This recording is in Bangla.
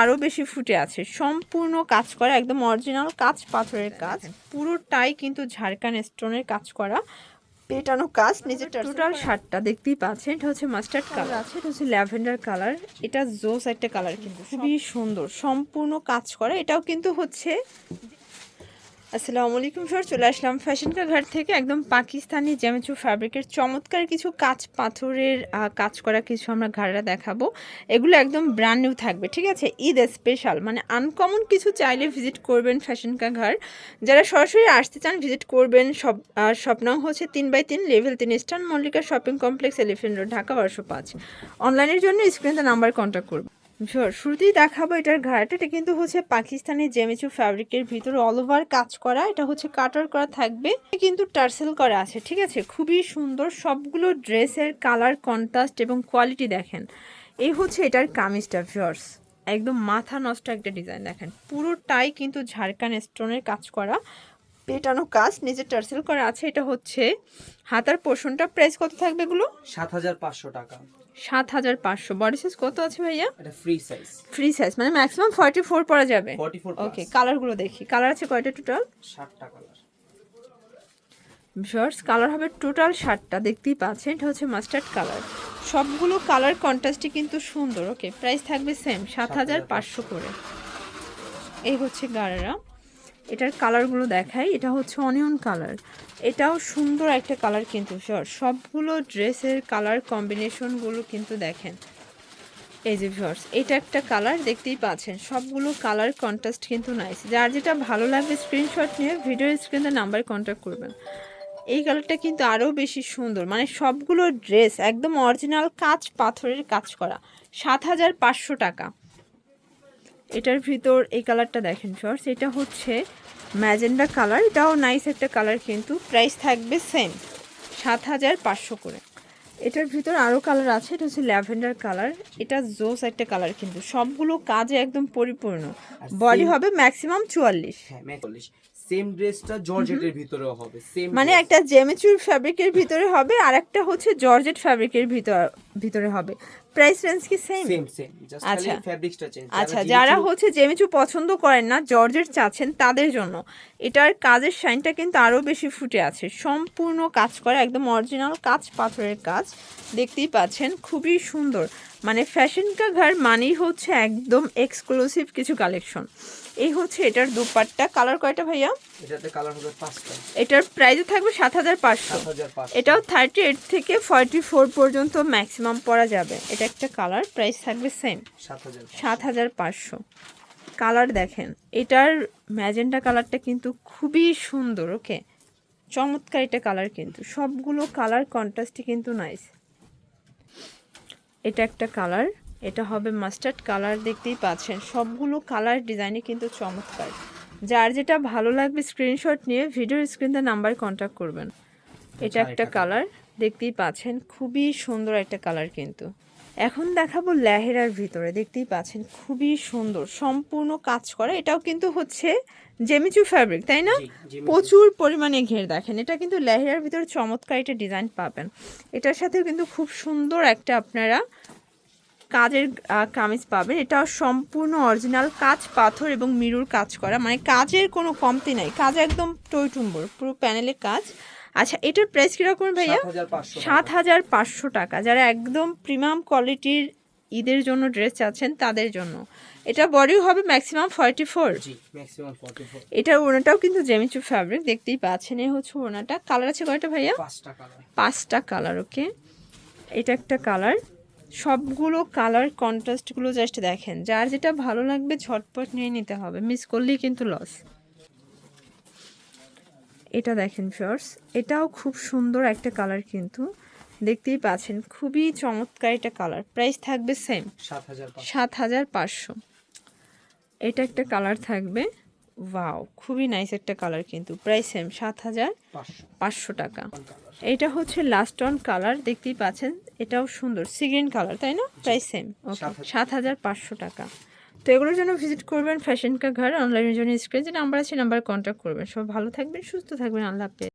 আরও বেশি ফুটে আছে। সম্পূর্ণ কাজ করা একদম অরিজিনাল কাজ পাথরের কাজ। পুরোটাই কিন্তু ঝাড়খান স্টোনের কাজ করা। পেটানো কাজ নিজের টোটাল শার্টটা দেখতেই পাচ্ছেন এটা হচ্ছে মাস্টার্ড কালার আছে। এটা হচ্ছে ল্যাভেন্ডার কালার এটা জোস একটা কালার কিন্তু খুবই সুন্দর। সম্পূর্ণ কাজ করা। এটাও কিন্তু হচ্ছে আসসালামু আলাইকুম স্যার, চলে আসলাম ফ্যাশন কা ঘাট থেকে, একদম পাকিস্তানি জ্যামেচু ফ্যাব্রিকের চমৎকার কিছু কাজ পাথরের কাজ করা কিছু আমরা ঘাড়া দেখাবো। এগুলো একদম ব্র্যান্ড নিউ থাকবে, ঠিক আছে? ঈদ স্পেশাল মানে আনকমন কিছু চাইলে ভিজিট করবেন ফ্যাশন কা ঘর যারা সরাসরি আসতে চান ভিজিট করবেন, সব স্বপ্ন হচ্ছে তিন বাই তিন লেভেল তিন eastern Mallika shopping complex elephant road Dhaka বারোশো পাঁচ। অনলাইনের জন্য স্ক্রিনে নাম্বার কন্ট্যাক্ট করবেন শুরুতেই দেখাবো এটার ঘাট এটা কিন্তু হচ্ছে পাকিস্তানি জেমেচু ফ্যাব্রিকের ভিতরে অল ওভার কাজ করা। এটা হচ্ছে কাটার করা থাকবে। কিন্তু টার্সেল করা আছে, ঠিক আছে? খুবই সুন্দর। সবগুলো ড্রেসের কালার কন্ট্রাস্ট এবং কোয়ালিটি দেখেন। এই হচ্ছে এটার কামিজটা ভিওর্স একদম মাথা নষ্ট একটা ডিজাইন দেখেন। পুরোটাই কিন্তু ঝাড়খান স্টোনের কাজ করা। পেটানো কাজ নিজে টার্সেল করা আছে। এটা হচ্ছে হাতার পোর্শনটা প্রাইস কত থাকবে এগুলো? সাত হাজার পাঁচশো টাকা। সাত হাজার পাঁচশো। বডি সাইজ কত আছে ভাইয়া? ফ্রি সাইজ ফ্রি সাইজ মানে ম্যাক্সিমাম ফর্টি ফোর পরা যাবে। ওকে কালারগুলো দেখি। কালার আছে কয়টা টোটাল ষাটটা কালার ভিউয়ার্স কালার হবে টোটাল ষাটটা দেখতেই পাচ্ছেন এটা হচ্ছে মাস্টার্ড কালার সবগুলো কালার কন্ট্রাস্টই কিন্তু সুন্দর ওকে প্রাইস থাকবে সেম সাত হাজার পাঁচশো করে। এই হচ্ছে গাড়ারা এটার কালারগুলো দেখাই, এটা হচ্ছে অনিয়ন কালার এটাও সুন্দর একটা কালার কিন্তু সবগুলো ড্রেসের কালার কম্বিনেশনগুলো কিন্তু দেখেন। এই যে ভিউয়ার্স এটা একটা কালার দেখতেই পাচ্ছেন। সবগুলো কালার কন্ট্রাস্ট কিন্তু নাইস যার যেটা ভালো লাগবে স্ক্রিনশট নিয়ে ভিডিও স্ক্রিনে নাম্বার কন্ট্যাক্ট করবেন। এই কালারটা কিন্তু আরও বেশি সুন্দর। মানে সবগুলো ড্রেস একদম অরিজিনাল কাজ পাথরের কাজ করা। সাত হাজার পাঁচশো টাকা। এটার ভিতর এই কালারটা দেখেন শর্টস এটা হচ্ছে ম্যাজেন্ডা কালার এটাও নাইস একটা কালার কিন্তু প্রাইস থাকবে সেম সাত হাজার পাঁচশো করে। এটার ভিতর আরও কালার আছে এটা হচ্ছে ল্যাভেন্ডার কালার এটা জোস একটা কালার কিন্তু সবগুলো কাজে একদম পরিপূর্ণ বডি হবে ম্যাক্সিমাম চুয়াল্লিশ। হ্যাঁ সেম ড্রেসটা জর্জেটের ভিতরেও হবে সেম মানে একটা জেমেচুর ফ্যাব্রিকের ভিতরে হবে আর একটা হচ্ছে জর্জেট ফ্যাব্রিকের ভিতর ভিতরে হবে। প্রাইস রেঞ্জ কি সেম সেম সেম আচ্ছা। ফ্যাব্রিক্সটা চেঞ্জ আচ্ছা যারা হচ্ছে জেমেচু পছন্দ করেন না জর্জেট চাচ্ছেন তাদের জন্য। এটার কাজের শাইনটা কিন্তু আরও বেশি ফুটে আছে। সম্পূর্ণ কাজ করা একদম অরিজিনাল কাজ পাথরের কাজ। দেখতেই পাচ্ছেন খুবই সুন্দর। মানে ফ্যাশন কা ঘর মানেই হচ্ছে একদম এক্সক্লুসিভ কিছু কালেকশন এই হচ্ছে এটার দুপাট্টা। কালার কয়টা ভাইয়া? এটাতে কালার হবে পাঁচটা। এটার প্রাইসও থাকবে সাত হাজার পাঁচশো। সাত হাজার পাঁচশো। এটাও থার্টি এইট থেকে ফর্টি ফোর পর্যন্ত ম্যাক্সিমাম পরা যাবে। এটা একটা কালার প্রাইস থাকবে সেম সাত হাজার সাত হাজার পাঁচশো। কালার দেখেন এটার ম্যাজেন্টা কালারটা কিন্তু খুবই সুন্দর ওকে চমৎকার এটা কালার কিন্তু। সবগুলো কালার কন্ট্রাস্টই কিন্তু নাইস এটা একটা কালার এটা হবে মাস্টার্ড কালার দেখতেই পাচ্ছেন। সবগুলো কালার ডিজাইনে কিন্তু চমৎকার। যার যেটা ভালো লাগবে স্ক্রিনশট নিয়ে ভিডিওর স্ক্রিনে নাম্বার কন্ট্যাক্ট করবেন। এটা একটা কালার দেখতেই পাচ্ছেন খুবই সুন্দর একটা কালার কিন্তু। এখন দেখাবো লেহেরার ভিতরে দেখতেই পাচ্ছেন খুবই সুন্দর। সম্পূর্ণ কাজ করা এটাও কিন্তু হচ্ছে জেমিচু ফ্যাব্রিক তাই না? প্রচুর পরিমাণে ঘের দেখেন। এটা কিন্তু লেহেরার ভিতরে চমৎকার একটা ডিজাইন পাবেন। এটার সাথেও কিন্তু খুব সুন্দর একটা আপনারা কাজের কামিজ পাবেন। এটা সম্পূর্ণ অরিজিনাল কাজ পাথর এবং মিরুর কাজ করা। মানে কাজের কোনো কমতি নাই। কাজ একদম টইটুম্বর পুরো প্যানেলে কাজ। আচ্ছা এটার প্রাইস কীরকম ভাইয়া? সাত হাজার পাঁচশো টাকা। যারা একদম প্রিমিয়াম কোয়ালিটির ঈদের জন্য ড্রেস চাচ্ছেন তাদের জন্য। এটা বডিও হবে ম্যাক্সিমাম ফর্টি ফোর জি ম্যাক্সিমাম ফর্টি ফোর এটার ওনাটাও কিন্তু জেমিচু ফ্যাব্রিক দেখতেই পাচ্ছেন। এই হচ্ছে ওনাটা কালার আছে কয়টা ভাইয়া? পাঁচটা কালার ওকে এটা একটা কালার সবগুলো কালার কন্ট্রাস্টগুলো জাস্ট দেখেন। যার যেটা ভালো লাগবে ঝটপট নিয়ে নিতে হবে। মিস করলেই কিন্তু লস এটা দেখেন ফিওর্স এটাও খুব সুন্দর একটা কালার কিন্তু। দেখতেই পাচ্ছেন খুবই চমৎকার একটা কালার প্রাইস থাকবে সেম সাত হাজার সাত হাজার পাঁচশো। এটা একটা কালার থাকবে। ওয়াও খুবই নাইস একটা কালার কিন্তু। প্রাইস সেম সাত হাজার পাঁচশো। টাকা। এটা হচ্ছে লাস্ট অন কালার দেখতেই পাচ্ছেন এটাও সুন্দর সিগ্রিন কালার তাই না? প্রাইস সেম ওকে সাত হাজার। পাঁচশো। টাকা। তো এগুলোর জন্য ভিজিট করবেন ফ্যাশন কা ঘর অনলাইনের জন্য স্ক্রিন যে নাম্বার আছে নাম্বার কন্ট্যাক্ট করবেন। সব ভালো থাকবেন সুস্থ থাকবেন আল্লাহ হাফেজ।